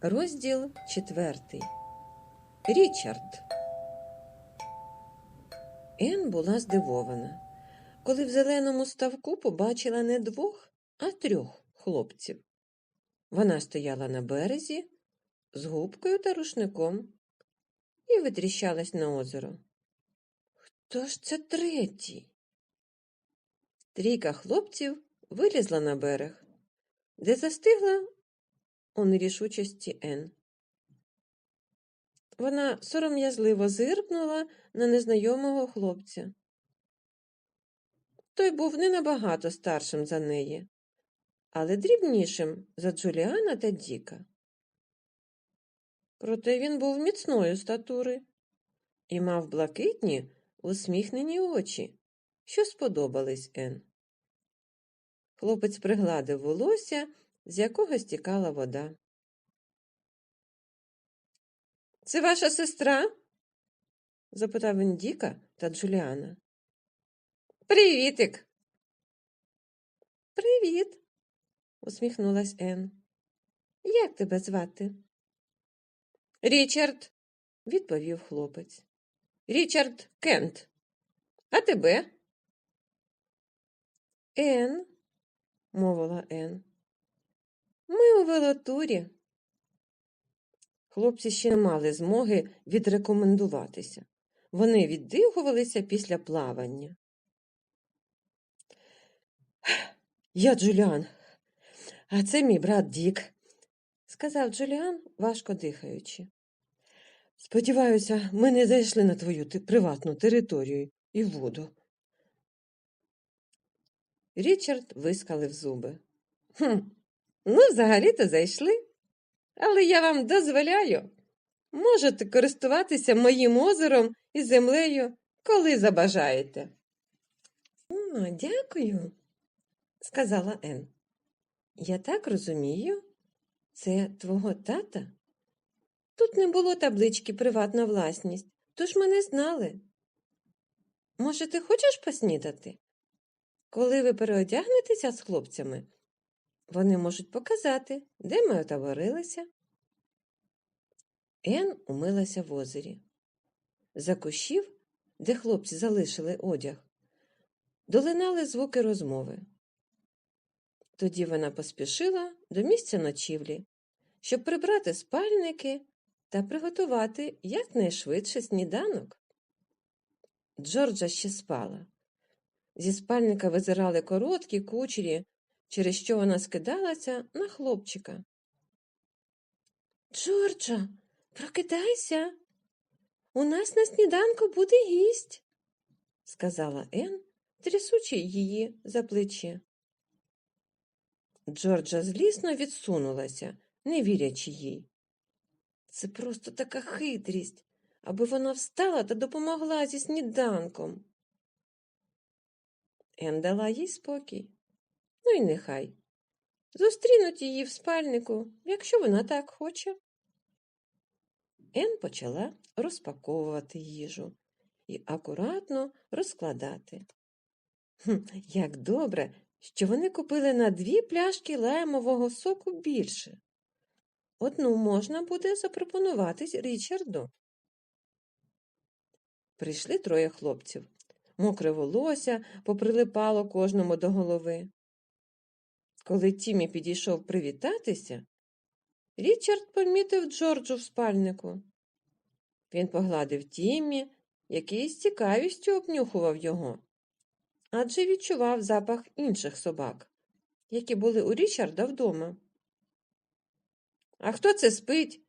Розділ четвертий. Річард. Ен була здивована, коли в зеленому ставку побачила не двох, а трьох хлопців. Вона стояла на березі з губкою та рушником і витріщалась на озеро. Хто ж це третій? Трійка хлопців вилізла на берег, де застигла у нерішучості Ен. Вона сором'язливо зиркнула на незнайомого хлопця. Той був не набагато старшим за неї, але дрібнішим за Джуліана та Діка. Проте він був міцної статури і мав блакитні усміхнені очі, що сподобались Ен. Хлопець пригладив волосся, з якого стікала вода. Це ваша сестра? запитав він Діка та Джуліана. Привітик. Привіт, усміхнулась Ен. Як тебе звати? Річард, відповів хлопець. Річард Кент. А тебе? Ен, мовила Ен. Ми у велотурі. Хлопці ще не мали змоги відрекомендуватися. Вони віддихувалися після плавання. Я Джуліан, а це мій брат Дік, сказав Джуліан, важко дихаючи. Сподіваюся, ми не зайшли на твою приватну територію і воду. Річард вискалив зуби. Хм, ну, взагалі-то зайшли. Але я вам дозволяю. Можете користуватися моїм озером і землею, коли забажаєте. О, дякую, сказала Ен. Я так розумію, це твого тата? Тут не було таблички приватна власність, тож ми не знали. Може, ти хочеш поснідати? Коли ви переодягнетеся з хлопцями, вони можуть показати, де ми отоварилися. Ен умилася в озері. За кущів, де хлопці залишили одяг, долинали звуки розмови. Тоді вона поспішила до місця ночівлі, щоб прибрати спальники та приготувати якнайшвидше сніданок. Джорджа ще спала. Зі спальника визирали короткі кучері, через що вона скидалася на хлопчика. Джорджа, прокидайся. У нас на сніданку буде гість, сказала Ен, трясучи її за плече. Джорджа злісно відсунулася, не вірячи їй. Це просто така хитрість, аби вона встала та допомогла зі сніданком. Ен дала їй спокій. Ну і нехай. Зустрінуть її в спальнику, якщо вона так хоче. Ен почала розпаковувати їжу і акуратно розкладати. Хм, як добре, що вони купили на дві пляшки лаймового соку більше. Одну можна буде запропонувати Річарду. Прийшли троє хлопців. Мокре волосся поприлипало кожному до голови. Коли Тімі підійшов привітатися, Річард помітив Джорджу в спальнику. Він погладив Тімі, який з цікавістю обнюхував його, адже відчував запах інших собак, які були у Річарда вдома. А хто це спить?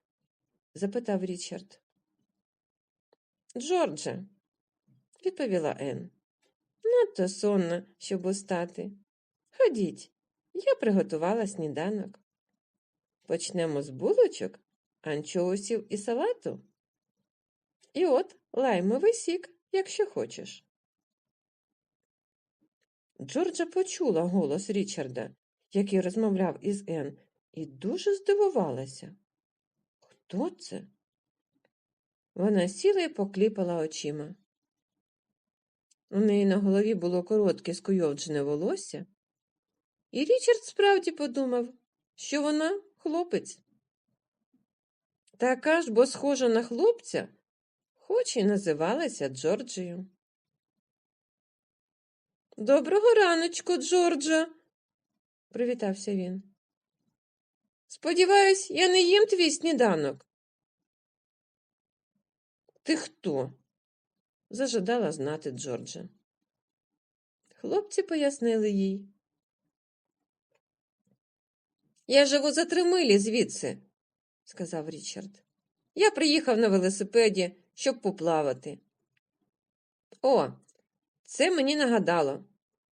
запитав Річард. Джордже, відповіла Ен. Надто сонна, щоб устати. Ходіть, я приготувала сніданок. Почнемо з булочок, анчоусів і салату. І от лаймовий сік, якщо хочеш. Джорджа почула голос Річарда, який розмовляв із Ен, і дуже здивувалася. Хто це? Вона сіла і покліпала очима. У неї на голові було коротке скуйовджене волосся, і Річард справді подумав, що вона хлопець. Така ж бо схожа на хлопця, хоч і називалася Джорджією. Доброго раночку, Джорджа, привітався він. Сподіваюсь, я не їм твій сніданок. Ти хто? зажадала знати Джорджа. Хлопці пояснили їй. Я живу за три милі звідси, сказав Річард. Я приїхав на велосипеді, щоб поплавати. О, це мені нагадало.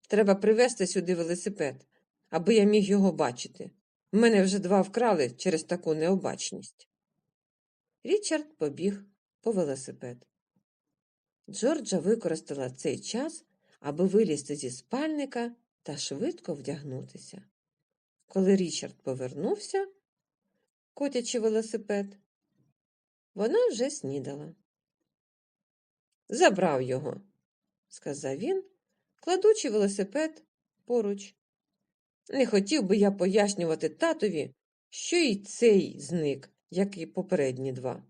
Треба привезти сюди велосипед, аби я міг його бачити. Мене вже два вкрали через таку необачність. Річард побіг по велосипед. Джорджа використала цей час, аби вилізти зі спальника та швидко вдягнутися. Коли Річард повернувся, котячи велосипед, вона вже снідала. Забрав його, сказав він, кладучи велосипед поруч. Не хотів би я пояснювати татові, що і цей зник, як і попередні два.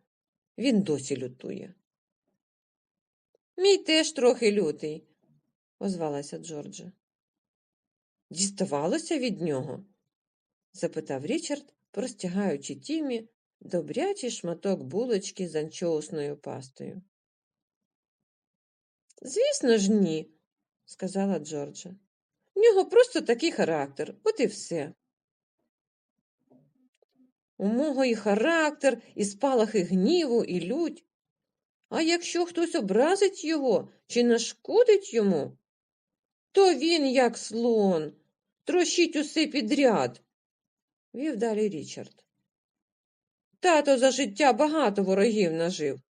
Він досі лютує. Мій теж трохи лютий, озвалася Джорджа. Діставалося від нього? Запитав Річард, простягаючи Тімі добрячий шматок булочки з анчоусною пастою. Звісно ж, ні, сказала Джорджа. В нього просто такий характер, от і все. У мого і характер, і спалахи гніву, і лють. А якщо хтось образить його чи нашкодить йому, то він, як слон, трощить усе підряд, вів далі Річард. Тато за життя багато ворогів нажив.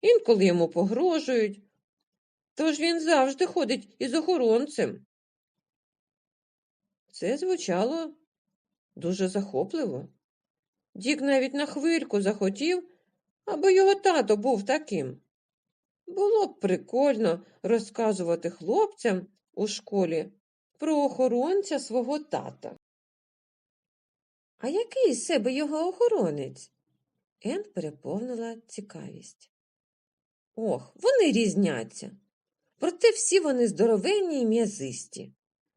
Інколи йому погрожують, тож він завжди ходить із охоронцем. Це звучало дуже захопливо. Дік навіть на хвильку захотів, аби його тато був таким. Було б прикольно розказувати хлопцям у школі про охоронця свого тата. А який з себе його охоронець? Ен переповнила цікавість. Ох, вони різняться. Проте всі вони здоровенні і м'язисті.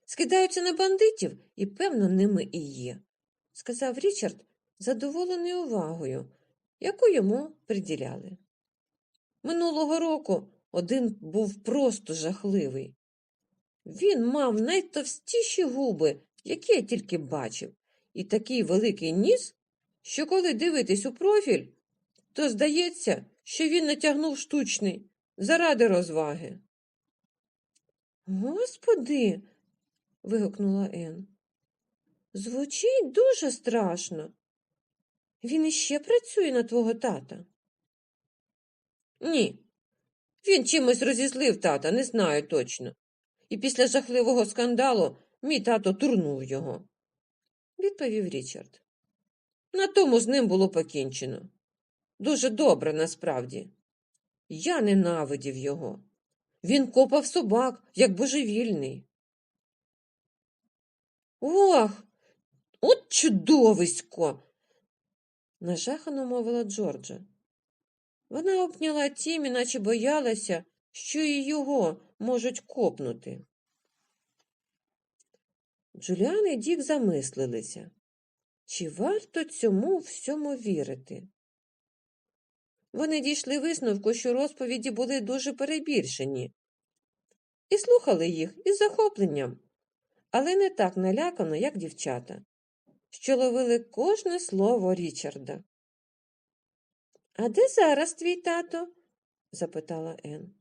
Скидаються на бандитів і, певно, ними і є, сказав Річард, задоволений увагою, яку йому приділяли. Минулого року один був просто жахливий. Він мав найтовстіші губи, які я тільки бачив, і такий великий ніс, що коли дивитись у профіль, то здається, що він натягнув штучний заради розваги. Господи. вигукнула Ен. Звучить дуже страшно. Він іще працює на твого тата? Ні. Він чимось розізлив тата, не знаю точно. І після жахливого скандалу мій тато турнув його, відповів Річард. На тому з ним було покінчено. Дуже добре, насправді. Я ненавидів його. Він копав собак, як божевільний. Ох, от чудовисько. нажахано мовила Джорджа. Вона обняла Тімі, наче боялася, що і його можуть копнути. Джуліан і Дік замислилися, чи варто цьому всьому вірити. Вони дійшли висновку, що розповіді були дуже перебільшені, і слухали їх із захопленням, але не так налякано, як дівчата, що ловили кожне слово Річарда. А де зараз твій тато? запитала Ен.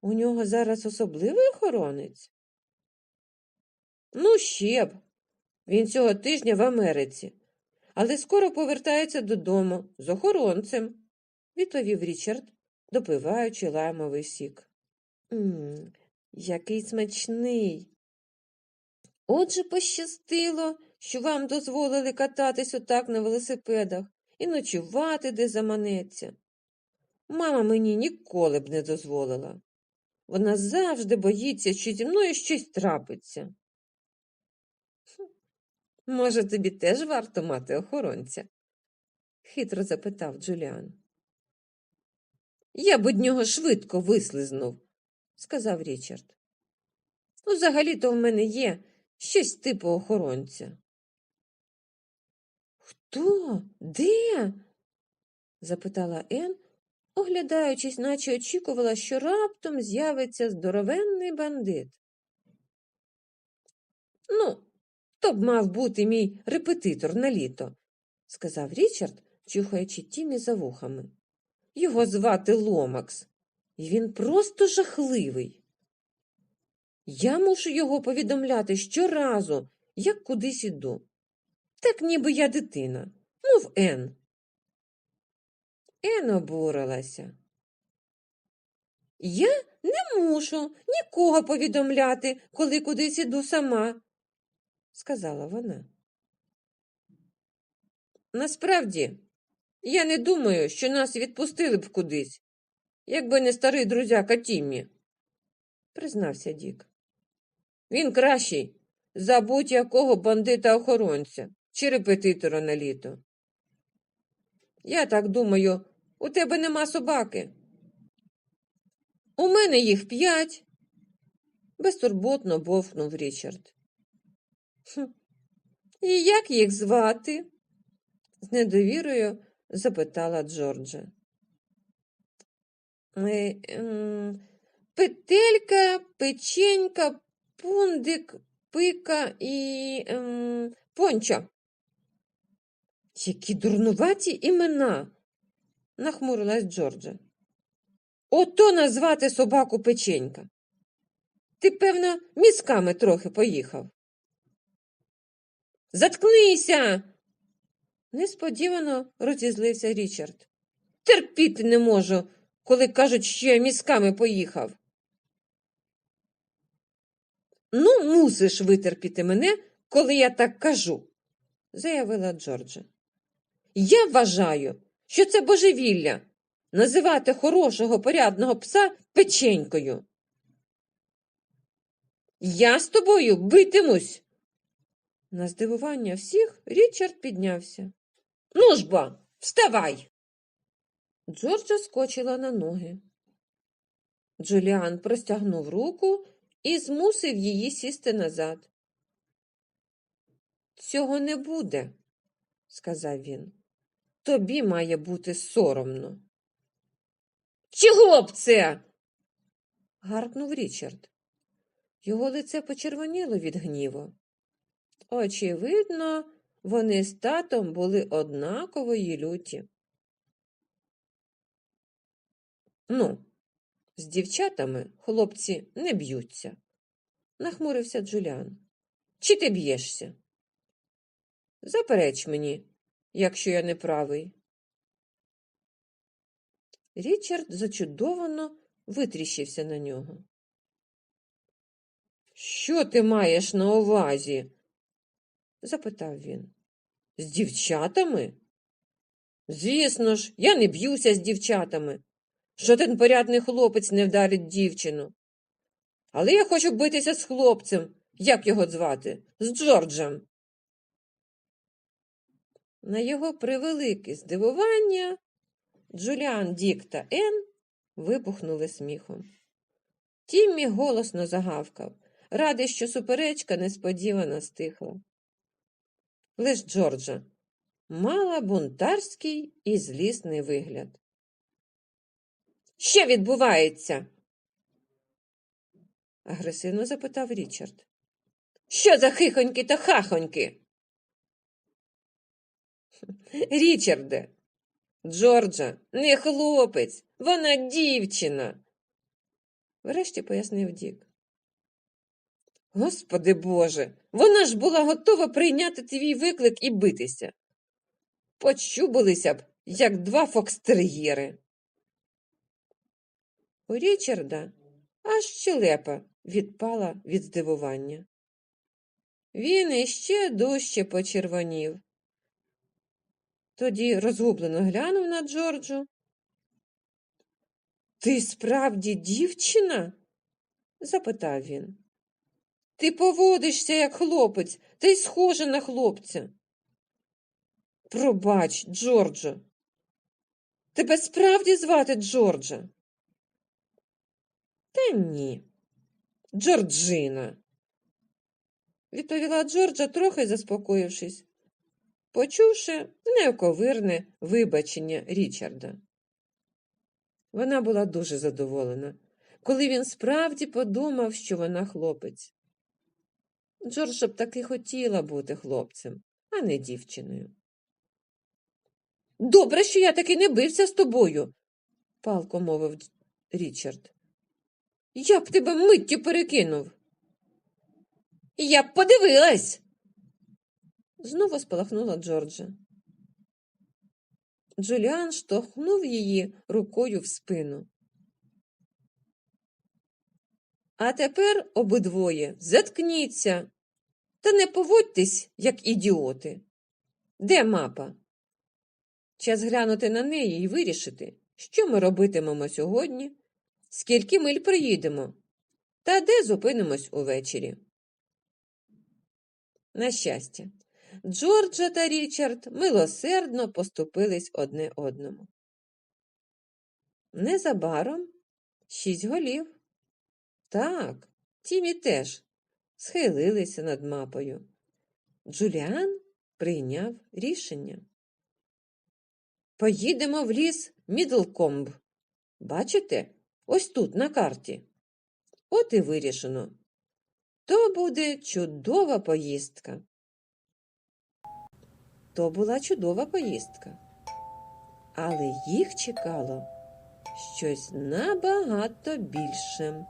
У нього зараз особливий охоронець? Ну, ще б. Він цього тижня в Америці, але скоро повертається додому з охоронцем, відповів Річард, допиваючи лаймовий сік. Ммм, який смачний. Отже, пощастило, що вам дозволили кататись отак на велосипедах і ночувати, де заманеться. Мама мені ніколи б не дозволила. Вона завжди боїться, що зі мною щось трапиться. Може, тобі теж варто мати охоронця? хитро запитав Джуліан. Я б од нього швидко вислизнув, сказав Річард. Ну, взагалі-то в мене є щось типу охоронця. Хто? Де? запитала Ен, оглядаючись, наче очікувала, що раптом з'явиться здоровенний бандит. Ну, то б мав бути мій репетитор на літо, сказав Річард, чухаючи Тімі за вухами. Його звати Ломакс, і він просто жахливий. Я мушу його повідомляти щоразу, як кудись іду. Так ніби я дитина, мов Ен. Ен обурилася. Я не мушу нікого повідомляти, коли кудись іду сама, сказала вона. Насправді, я не думаю, що нас відпустили б кудись, якби не старий друзяка Тіммі, признався Дік. Він кращий за будь-якого бандита охоронця чи репетитора на літо. Я так думаю, у тебе нема собаки. У мене їх п'ять, безтурботно бовкнув Річард. «Хм, І як їх звати? з недовірою запитала Джорджа. Ем, Петелька, печенька, пундик, пика і ем, пончо. Які дурнуваті імена, нахмурилась Джорджа. Ото назвати собаку печенька. Ти, певно, мізками трохи поїхав. Заткнися. Несподівано розізлився Річард. Терпіти не можу, коли кажуть, що я мізками поїхав. Ну, мусиш витерпіти мене, коли я так кажу, заявила Джорджа. Я вважаю, що це божевілля називати хорошого порядного пса печенькою. Я з тобою битимусь. На здивування всіх Річард піднявся. Ну ж бо, вставай. Джорджа скочила на ноги. Джуліан простягнув руку і змусив її сісти назад. Цього не буде, сказав він. Тобі має бути соромно. Чого б це? гаркнув Річард. Його лице почервоніло від гніву. Очевидно, вони з татом були однакової люті. Ну, з дівчатами хлопці не б'ються, нахмурився Джуліан. Чи ти б'єшся? Запереч мені, якщо я не правий. Річард зачудовано витріщився на нього. Що ти маєш на увазі? Запитав він. З дівчатами? Звісно ж, я не б'юся з дівчатами. Жоден порядний хлопець не вдарить дівчину. Але я хочу битися з хлопцем, як його звати, з Джорджем. На його превелике здивування Джуліан Дік та Ен вибухнули сміхом. Тіммі голосно загавкав, радий, що суперечка несподівано стихла. Лиш Джорджа мала бунтарський і злісний вигляд. Що відбувається? агресивно запитав Річард. Що за хихоньки та хахоньки? Річарде, Джорджа не хлопець, вона дівчина. Врешті пояснив Дік. Господи Боже, вона ж була готова прийняти твій виклик і битися. Почубилися б, як два фокстер'єри. У Річарда аж щелепа відпала від здивування. Він іще дужче почервонів. Тоді розгублено глянув на Джорджу. Ти справді дівчина? запитав він. Ти поводишся, як хлопець, та й схожа на хлопця. Пробач, Джорджо. Тебе справді звати Джорджа? Та ні. Джорджина, відповіла Джорджа, трохи заспокоївшись, почувши неоковирне вибачення Річарда. Вона була дуже задоволена, коли він справді подумав, що вона хлопець. Джорджа б таки хотіла бути хлопцем, а не дівчиною. Добре, що я таки не бився з тобою, палко мовив Річард. Я б тебе миттю перекинув. Я б подивилась. Знову спалахнула Джорджа. Джуліан штовхнув її рукою в спину. А тепер обидвоє заткніться та не поводьтесь, як ідіоти. Де мапа? Час глянути на неї і вирішити, що ми робитимемо сьогодні, скільки миль приїдемо, та де зупинимось увечері. На щастя, Джорджа та Річард милосердно поступились одне одному. Незабаром шість голів. Так, Тімі теж схилилися над мапою. Джуліан прийняв рішення. Поїдемо в ліс Мідлкомб. Бачите, ось тут на карті. От і вирішено. То буде чудова поїздка. То була чудова поїздка. Але їх чекало щось набагато більше.